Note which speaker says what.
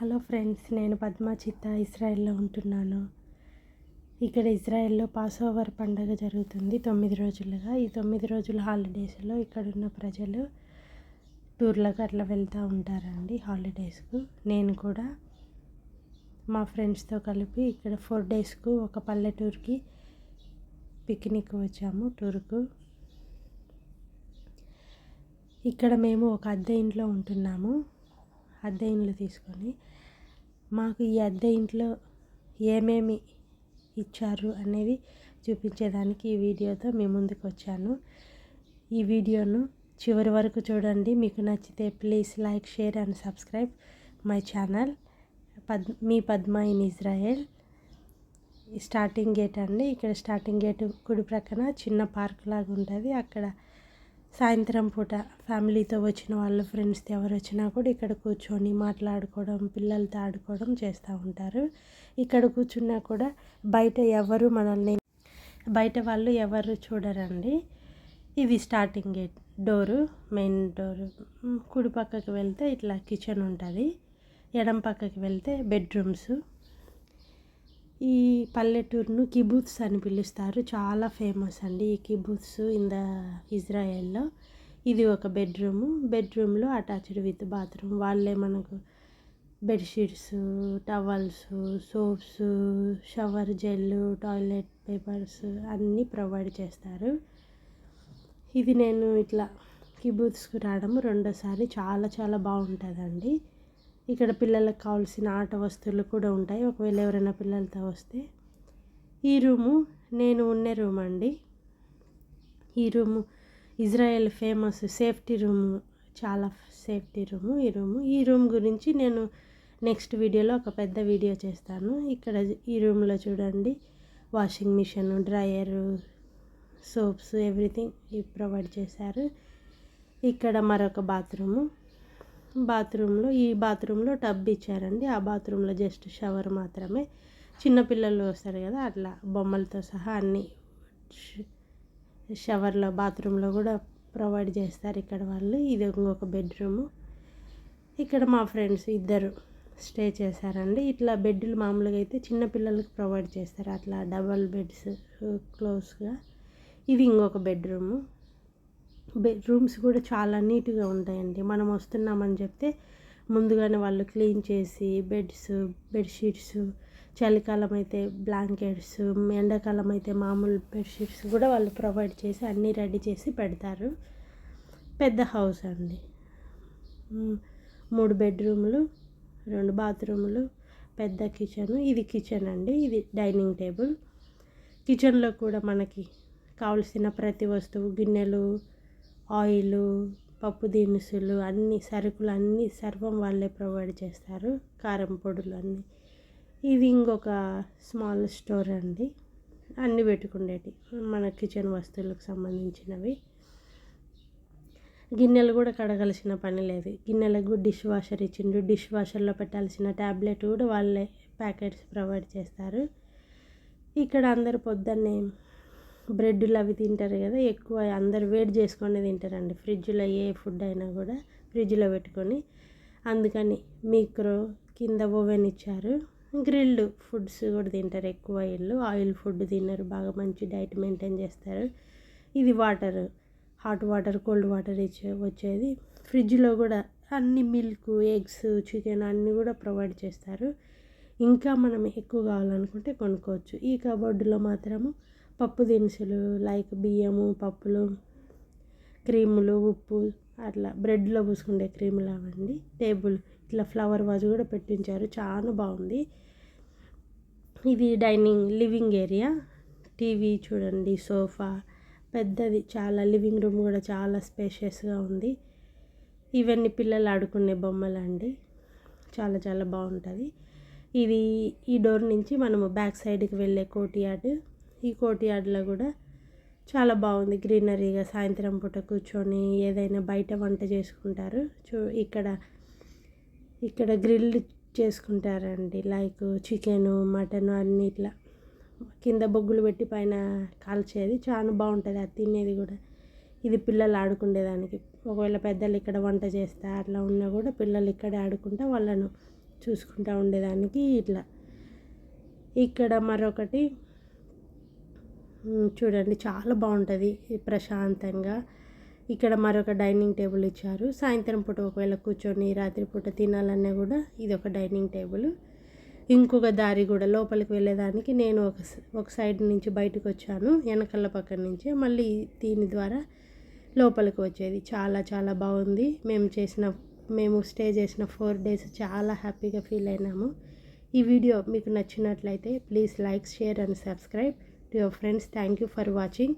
Speaker 1: Hello friends నేను పద్మా చిత్త ఇజ్రాయెల్లో ఉంటున్నాను. ఇక్కడ ఇజ్రాయెల్లో పాస్ ఓవర్ పండగ జరుగుతుంది తొమ్మిది రోజులుగా. ఈ తొమ్మిది రోజుల హాలిడేస్లో ఇక్కడ ఉన్న ప్రజలు టూర్లకు అట్లా వెళ్తూ ఉంటారండి హాలిడేస్కు. నేను కూడా మా ఫ్రెండ్స్తో కలిపి ఇక్కడ ఫోర్ డేస్కు ఒక పల్లెటూరుకి పిక్నిక్ వచ్చాము టూర్కు. ఇక్కడ మేము ఒక అద్దె ఇంట్లో ఉంటున్నాము. అద్దె ఇండ్లు తీసుకొని మాకు ఈ అద్దె ఇంట్లో ఏమేమి ఇచ్చారు అనేది చూపించేదానికి ఈ వీడియోతో మీ ముందుకు వచ్చాను. ఈ వీడియోను చివరి వరకు చూడండి. మీకు నచ్చితే please like share and subscribe my channel. పద్ మీ Padma in Israel. Starting gate అండి. ఇక్కడ స్టార్టింగ్ గేట్ కుడి ప్రక్కన చిన్న పార్క్ లాగా ఉంటుంది. అక్కడ సాయంత్రం పూట ఫ్యామిలీతో వచ్చిన వాళ్ళు ఫ్రెండ్స్తో ఎవరు వచ్చినా కూడా ఇక్కడ కూర్చొని మాట్లాడుకోవడం పిల్లలతో ఆడుకోవడం చేస్తూ ఉంటారు. ఇక్కడ కూర్చున్నా కూడా బయట ఎవరు మనల్ని బయట వాళ్ళు ఎవరు చూడరండి. ఇది starting gate door main door కుడి పక్కకి వెళ్తే ఇట్లా కిచెన్ ఉంటుంది. ఎడం పక్కకి వెళ్తే బెడ్రూమ్స్ ఈ పల్లెటూరును కిబూత్స్ అని పిలుస్తారు. చాలా ఫేమస్ అండి ఈ కిబూత్స్ ఇన్ ద ఇజ్రాయెల్లో. ఇది ఒక బెడ్రూము. బెడ్రూమ్లో అటాచ్డ్ విత్ బాత్రూమ్. వాళ్ళే మనకు bedsheets towels soaps shower gel toilet papers అన్నీ ప్రొవైడ్ చేస్తారు. ఇది నేను ఇట్లా కిబూత్స్కి రావడం రెండోసారి. చాలా చాలా బాగుంటుందండి. ఇక్కడ పిల్లలకు కావాల్సిన ఆట వస్తువులు కూడా ఉంటాయి. ఒకవేళ ఎవరైనా పిల్లలతో వస్తే ఈ రూము నేను ఉండే రూమ్ అండి. ఈ room Israel famous safety room చాలా సేఫ్టీ రూము ఈ రూము. ఈ రూమ్ గురించి నేను నెక్స్ట్ వీడియోలో ఒక పెద్ద వీడియో చేస్తాను. ఇక్కడ ఈ రూమ్లో చూడండి washing machine dryer soaps everything provide చేశారు. ఇక్కడ మరొక బాత్రూము. బాత్రూంలో ఈ బాత్రూంలో టబ్ ఇచ్చారండి. ఆ బాత్రూంలో జస్ట్ షవర్ మాత్రమే. చిన్నపిల్లలు వస్తారు కదా అట్లా బొమ్మలతో సహా అన్నీ షవర్లో బాత్రూంలో కూడా ప్రొవైడ్ చేస్తారు ఇక్కడ వాళ్ళు. ఇది ఇంకొక బెడ్రూము. ఇక్కడ మా ఫ్రెండ్స్ ఇద్దరు స్టే చేశారండి. ఇట్లా బెడ్లు మామూలుగా అయితే చిన్నపిల్లలకు ప్రొవైడ్ చేస్తారు. అట్లా డబల్ బెడ్స్ క్లోజ్గా. ఇది ఇంకొక బెడ్రూము. బెడ్రూమ్స్ కూడా చాలా నీట్గా ఉంటాయండి. మనం వస్తున్నామని చెప్తే ముందుగానే వాళ్ళు క్లీన్ చేసి బెడ్స్ బెడ్షీట్స్ చలికాలం అయితే బ్లాంకెట్స్ ఎండాకాలం అయితే మామూలు బెడ్షీట్స్ కూడా వాళ్ళు ప్రొవైడ్ చేసి అన్నీ రెడీ చేసి పెడతారు. పెద్ద హౌస్ అండి. మూడు బెడ్రూములు రెండు బాత్రూములు పెద్ద కిచెన్. ఇది కిచెన్ అండి. ఇది డైనింగ్ టేబుల్. కిచెన్లో కూడా మనకి కావలసిన ప్రతి వస్తువు గిన్నెలు ఆయిలు పప్పు దినుసులు అన్ని సరుకులు అన్నీ సర్వం వాళ్ళే ప్రొవైడ్ చేస్తారు. కారం పొడులు అన్నీ. ఇది ఇంకొక స్మాల్ స్టోర్ అండి. అన్నీ పెట్టుకుండేటి. మన కిచెన్ వస్తువులకు సంబంధించినవి. గిన్నెలు కూడా కడగలసిన పని లేదు. గిన్నెలకు డిష్ వాషర్ ఇచ్చిండు. డిష్ వాషర్లో పెట్టాల్సిన ట్యాబ్లెట్ కూడా వాళ్ళే ప్యాకెట్స్ ప్రొవైడ్ చేస్తారు. ఇక్కడ అందరు పొద్దున్నే బ్రెడ్లు అవి తింటారు కదా ఎక్కువ అందరు వేడి చేసుకొని తింటారండి. ఫ్రిడ్జ్లో ఏ ఫుడ్ అయినా కూడా ఫ్రిడ్జ్లో పెట్టుకొని అందుకని మీక్రో కింద ఓవెన్ ఇచ్చారు. గ్రిల్డ్ ఫుడ్స్ కూడా తింటారు ఎక్కువ వీళ్ళు. ఆయిల్ ఫుడ్ తిన్నారు బాగా మంచి డైట్ మెయింటైన్ చేస్తారు. ఇది water hot water cold water ఇచ్చే వచ్చేది. ఫ్రిడ్జ్లో కూడా అన్ని మిల్క్ ఎగ్స్ చికెన్ అన్నీ కూడా ప్రొవైడ్ చేస్తారు. ఇంకా మనం ఎక్కువ కావాలనుకుంటే కొనుక్కోవచ్చు. ఈ కబోర్డులో మాత్రము పప్పు దినుసులు లైక్ బియ్యము పప్పులు క్రీములు ఉప్పు అట్లా బ్రెడ్లో పూసుకుండే క్రీములు అవండి. టేబుల్ ఇట్లా ఫ్లవర్ వాజ్ కూడా పెట్టించారు. చాలా బాగుంది. ఇది డైనింగ్ లివింగ్ ఏరియా. టీవీ చూడండి సోఫా. పెద్దది చాలా లివింగ్ రూమ్ కూడా చాలా స్పేషియస్గా ఉంది. ఇవన్నీ పిల్లలు ఆడుకునే బొమ్మలు అండి చాలా చాలా బాగుంటుంది. ఇది ఈ డోర్ నుంచి మనము బ్యాక్ సైడ్కి వెళ్ళే కోటియార్డ్ ఈ కోటియార్డ్లో కూడా చాలా బాగుంది గ్రీనరీగా సాయంత్రం పూట కూర్చొని ఏదైనా బయట వంట చేసుకుంటారు. చూ ఇక్కడ ఇక్కడ గ్రిల్ చేసుకుంటారండి. లైక్ చికెను మటన్ అన్ని ఇట్లా. కింద బొగ్గులు పెట్టి పైన కాల్చేది. చాలా బాగుంటుంది. అది తినేది కూడా. ఇది పిల్లలు ఆడుకునేదానికి ఒకవేళ పెద్దలు ఇక్కడ వంట చేస్తే అట్లా ఉన్నా కూడా పిల్లలు ఇక్కడే ఆడుకుంటా వాళ్ళను చూసుకుంటూ ఉండేదానికి ఇట్లా. ఇక్కడ మరొకటి చూడండి చాలా బాగుంటుంది ప్రశాంతంగా. ఇక్కడ మరొక డైనింగ్ టేబుల్ ఇచ్చారు. సాయంత్రం పూట ఒకవేళ కూర్చొని రాత్రిపూట తినాలన్నా కూడా ఇది ఒక డైనింగ్ టేబుల్. ఇంకొక దారి కూడా లోపలికి వెళ్ళేదానికి నేను ఒక ఒక సైడ్ నుంచి బయటకు వచ్చాను వెనకల పక్క నుంచి. మళ్ళీ దీని ద్వారా లోపలికి వచ్చేది. చాలా చాలా బాగుంది. మేము చేసిన మేము స్టే చేసిన ఫోర్ డేస్ చాలా హ్యాపీగా ఫీల్ అయినాము. ఈ వీడియో మీకు నచ్చినట్లయితే please like share and subscribe. dear friends. Thank you for watching.